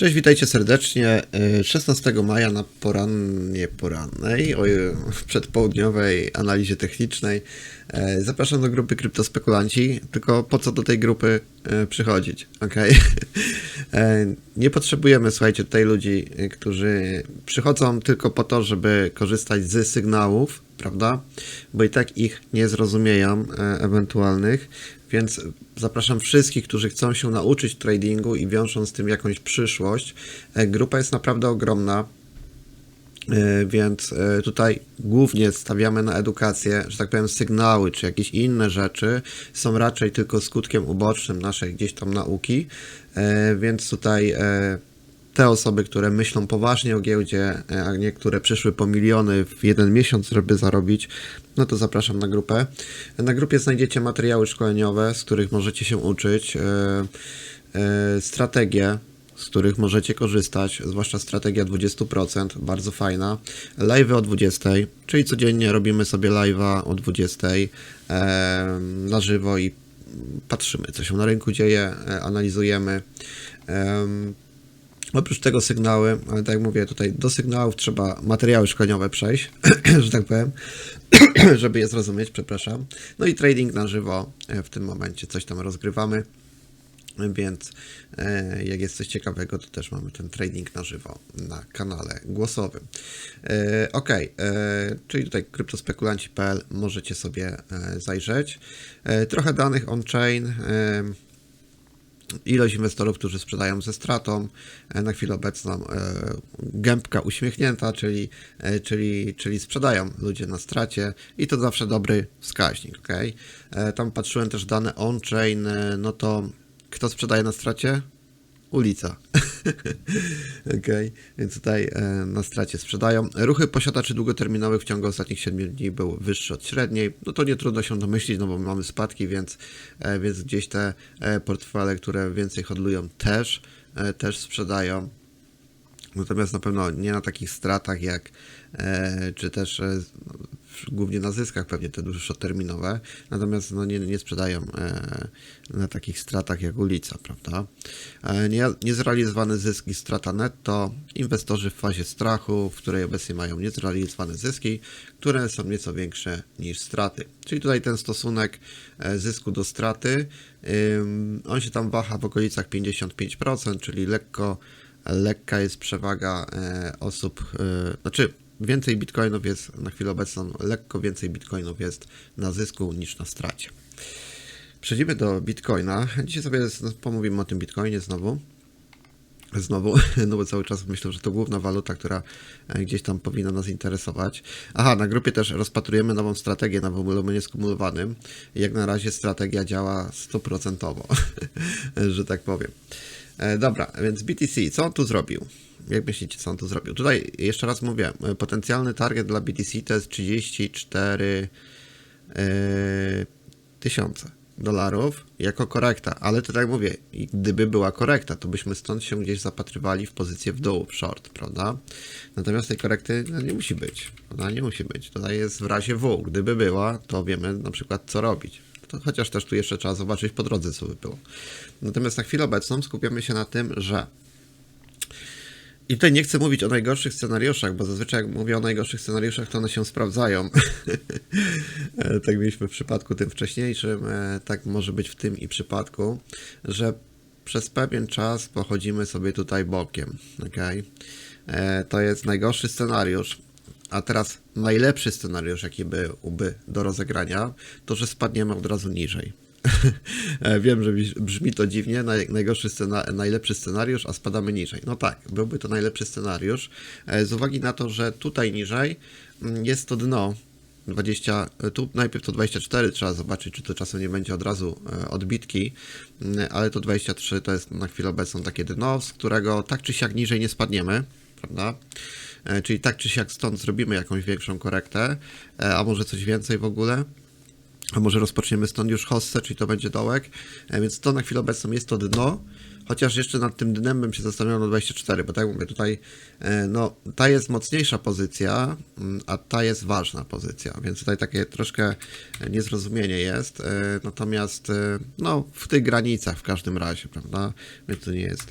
Cześć, witajcie serdecznie. Y, 16 maja na porannie porannej, o, w przedpołudniowej analizie technicznej. E, Zapraszam do grupy Kryptospekulanci, tylko po co do tej grupy e, przychodzić, ok? Nie potrzebujemy, słuchajcie, tutaj ludzi, którzy przychodzą tylko po to, żeby korzystać z sygnałów, prawda? Bo i tak ich nie zrozumieją e, ewentualnych, więc zapraszam wszystkich, którzy chcą się nauczyć tradingu i wiążą z tym jakąś przyszłość. E, Grupa jest naprawdę ogromna. E, Więc e, tutaj głównie stawiamy na edukację, że tak powiem, sygnały czy jakieś inne rzeczy są raczej tylko skutkiem ubocznym naszej gdzieś tam nauki. E, Więc tutaj te osoby, które myślą poważnie o giełdzie, a nie które przyszły po miliony w jeden miesiąc, żeby zarobić, no to zapraszam na grupę. Na grupie znajdziecie materiały szkoleniowe, z których możecie się uczyć, strategie, z których możecie korzystać, zwłaszcza strategia 20%, bardzo fajna. Live o 20, czyli codziennie robimy sobie live'a o 20 e, na żywo i patrzymy, co się na rynku dzieje, e, analizujemy. Em, Oprócz tego sygnały, ale tak jak mówię, tutaj do sygnałów trzeba materiały szkoleniowe przejść, że tak powiem, żeby je zrozumieć, przepraszam. No i trading na żywo e, w tym momencie coś tam rozgrywamy. Więc e, jak jest coś ciekawego, to też mamy ten trading na żywo na kanale głosowym. E, ok, e, czyli tutaj kryptospekulanci.pl możecie sobie zajrzeć. Trochę danych on-chain. Ilość inwestorów, którzy sprzedają ze stratą. Na chwilę obecną gębka uśmiechnięta, czyli, czyli, czyli sprzedają ludzie na stracie i to zawsze dobry wskaźnik. Okay? Tam patrzyłem też dane on-chain, no to kto sprzedaje na stracie? Ulica. Okej, więc tutaj e, na stracie sprzedają. Ruchy posiadaczy długoterminowych w ciągu ostatnich 7 dni był wyższy od średniej. No to nie trudno się domyślić, no bo mamy spadki, więc, e, więc gdzieś te e, portfele, które więcej hodlują też, też sprzedają. Natomiast na pewno nie na takich stratach jak, czy też głównie na zyskach pewnie te dłuższoterminowe, natomiast no, nie, nie sprzedają e, na takich stratach jak ulica, prawda? E, nie, niezrealizowany zysk i strata netto, inwestorzy w fazie strachu, w której obecnie mają niezrealizowane zyski, które są nieco większe niż straty. Czyli tutaj ten stosunek e, zysku do straty, on się tam waha w okolicach 55%, czyli lekko lekka jest przewaga osób, znaczy więcej bitcoinów jest na chwilę obecną, lekko więcej bitcoinów jest na zysku niż na stracie. Przejdziemy do bitcoina. Dzisiaj sobie z- pomówimy o tym bitcoinie znowu. Znowu, no bo cały czas myślę, że to główna waluta, która e, gdzieś tam powinna nas interesować. Aha, na grupie też rozpatrujemy nową strategię na wolumenie skumulowanym. Jak na razie strategia działa stuprocentowo, że tak powiem. E, Dobra, więc BTC, co on tu zrobił? Jak myślicie, co on tu zrobił? Tutaj jeszcze raz mówię, e, potencjalny target dla BTC to jest 34 e, tysiące dolarów jako korekta, ale to tak mówię, gdyby była korekta, to byśmy stąd się gdzieś zapatrywali w pozycję w dół, w short, prawda? Natomiast tej korekty no, nie musi być, ona nie musi być. Tutaj jest w razie W. Gdyby była, to wiemy na przykład co robić. To chociaż też tu jeszcze trzeba zobaczyć po drodze, co by było. Natomiast na chwilę obecną skupiamy się na tym, że i tutaj nie chcę mówić o najgorszych scenariuszach, bo zazwyczaj jak mówię o najgorszych scenariuszach, to one się sprawdzają. E, tak mieliśmy w przypadku tym wcześniejszym, e, tak może być w tym i przypadku, że przez pewien czas pochodzimy sobie tutaj bokiem. Okay? To jest najgorszy scenariusz. A teraz najlepszy scenariusz, jaki byłby do rozegrania, to że spadniemy od razu niżej. E, Wiem, że brzmi- to dziwnie, naj, najgorszy najlepszy scenariusz, a spadamy niżej. No tak, byłby to najlepszy scenariusz, e, z uwagi na to, że tutaj niżej mm, jest to dno 20, e, tu najpierw to 24 trzeba zobaczyć, czy to czasem nie będzie od razu odbitki, mm, ale to 23 to jest na chwilę obecną takie dno, z którego tak czy siak niżej nie spadniemy, prawda? Czyli tak czy siak stąd zrobimy jakąś większą korektę, a może coś więcej w ogóle. A może rozpoczniemy stąd już hossę, czyli to będzie dołek. E, Więc to na chwilę obecną jest to dno. Chociaż jeszcze nad tym dnem bym się zastanawiał na 24, bo tak jak mówię, tutaj e, no, ta jest mocniejsza pozycja, mm, a ta jest ważna pozycja, więc tutaj takie troszkę niezrozumienie jest. e, Natomiast no, w tych granicach w każdym razie, prawda? Więc to nie jest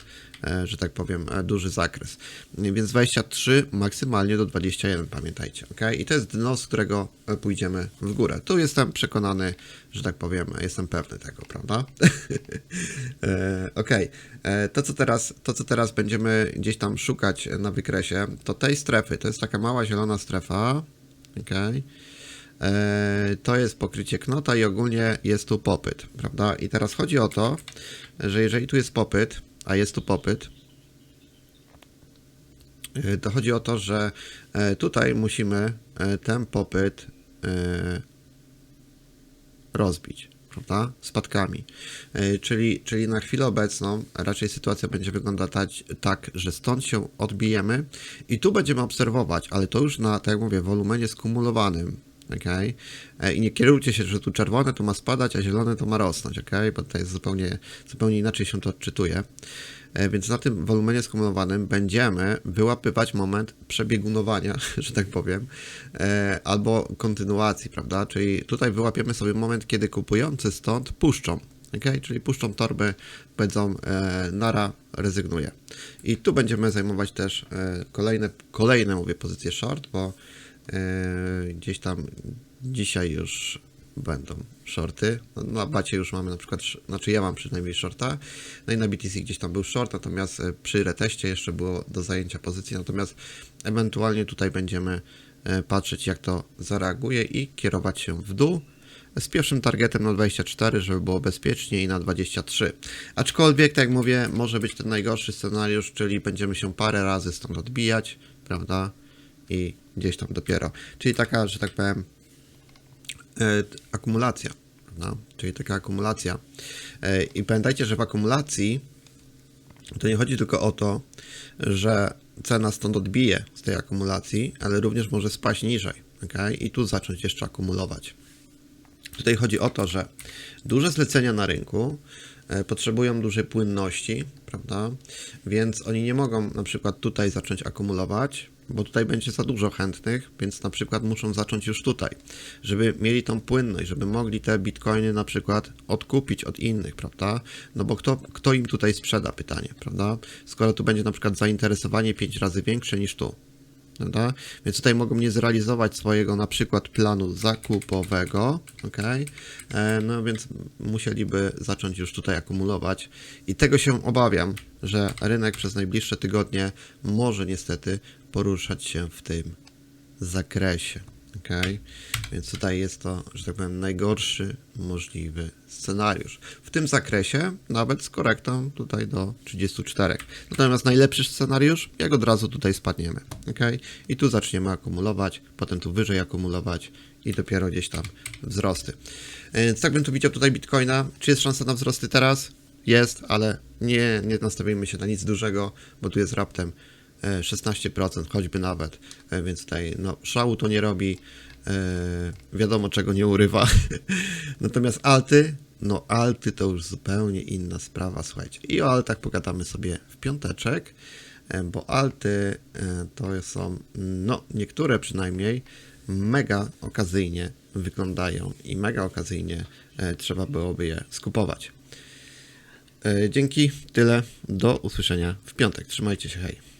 że tak powiem, e, duży zakres. Więc 23 maksymalnie do 21, pamiętajcie, ok? I to jest dno, z którego e, pójdziemy w górę. Tu jestem przekonany, że tak powiem, jestem pewny tego, prawda? E, ok, E, to co, teraz, to co teraz będziemy gdzieś tam szukać na wykresie, to tej strefy, to jest taka mała zielona strefa, ok? E, to jest pokrycie knota i ogólnie jest tu popyt, prawda? I teraz chodzi o to, że jeżeli tu jest popyt, a jest tu popyt, e, to chodzi o to, że e, tutaj musimy e, ten popyt e, rozbić, prawda? Spadkami. Czyli, czyli na chwilę obecną raczej sytuacja będzie wyglądać tak, że stąd się odbijemy i tu będziemy obserwować, ale to już na, tak jak mówię, wolumenie skumulowanym. Okay? I nie kierujcie się, że tu czerwone to ma spadać, a zielone to ma rosnąć, okay? bo tutaj jest zupełnie, zupełnie inaczej się to odczytuje. E, Więc na tym wolumenie skumulowanym będziemy wyłapywać moment przebiegunowania, że tak powiem, e, albo kontynuacji, prawda? Czyli tutaj wyłapiemy sobie moment, kiedy kupujący stąd puszczą. Okay? Czyli puszczą torby, powiedzą e, nara, rezygnuję. I tu będziemy zajmować też e, kolejne, kolejne mówię, pozycje short, bo e, gdzieś tam dzisiaj już będą shorty. No, na bacie już mamy na przykład, znaczy ja mam przynajmniej shorta, no i na BTC gdzieś tam był short, natomiast e, przy reteście jeszcze było do zajęcia pozycji, natomiast ewentualnie tutaj będziemy e, patrzeć jak to zareaguje i kierować się w dół z pierwszym targetem na 24, żeby było bezpiecznie i na 23. Aczkolwiek, tak jak mówię, może być ten najgorszy scenariusz, czyli będziemy się parę razy stąd odbijać, prawda? I gdzieś tam dopiero. Czyli taka, że tak powiem, e, akumulacja, prawda? Czyli taka akumulacja. E, I pamiętajcie, że w akumulacji to nie chodzi tylko o to, że cena stąd odbije z tej akumulacji, ale również może spaść niżej, okay? I tu zacząć jeszcze akumulować. Tutaj chodzi o to, że duże zlecenia na rynku potrzebują dużej płynności, prawda? Więc oni nie mogą na przykład tutaj zacząć akumulować, bo tutaj będzie za dużo chętnych, więc na przykład muszą zacząć już tutaj, żeby mieli tą płynność, żeby mogli te bitcoiny na przykład odkupić od innych, prawda? No bo kto, kto im tutaj sprzeda, pytanie, prawda? Skoro tu będzie na przykład zainteresowanie 5 razy większe niż tu, prawda? Więc tutaj mogą nie zrealizować swojego na przykład planu zakupowego, ok? E, no więc musieliby zacząć już tutaj akumulować i tego się obawiam, że rynek przez najbliższe tygodnie może niestety poruszać się w tym zakresie. Ok? Więc tutaj jest to, że tak powiem, najgorszy możliwy scenariusz. W tym zakresie nawet z korektą tutaj do 34. Natomiast najlepszy scenariusz, jak od razu tutaj spadniemy. ok? I tu zaczniemy akumulować, potem tu wyżej akumulować i dopiero gdzieś tam wzrosty. Więc tak bym tu widział tutaj Bitcoina. Czy jest szansa na wzrosty teraz? Jest, ale nie, nie nastawimy się na nic dużego, bo tu jest raptem e, 16%, choćby nawet, E, więc tutaj no, szału to nie robi, e, wiadomo czego nie urywa. Natomiast alty, no alty to już zupełnie inna sprawa, słuchajcie. I o altach pogadamy sobie w piąteczek, e, bo alty e, to są, no niektóre przynajmniej, mega okazyjnie wyglądają i mega okazyjnie e, trzeba byłoby je skupować. E, Dzięki, tyle. Do usłyszenia w piątek. Trzymajcie się, hej.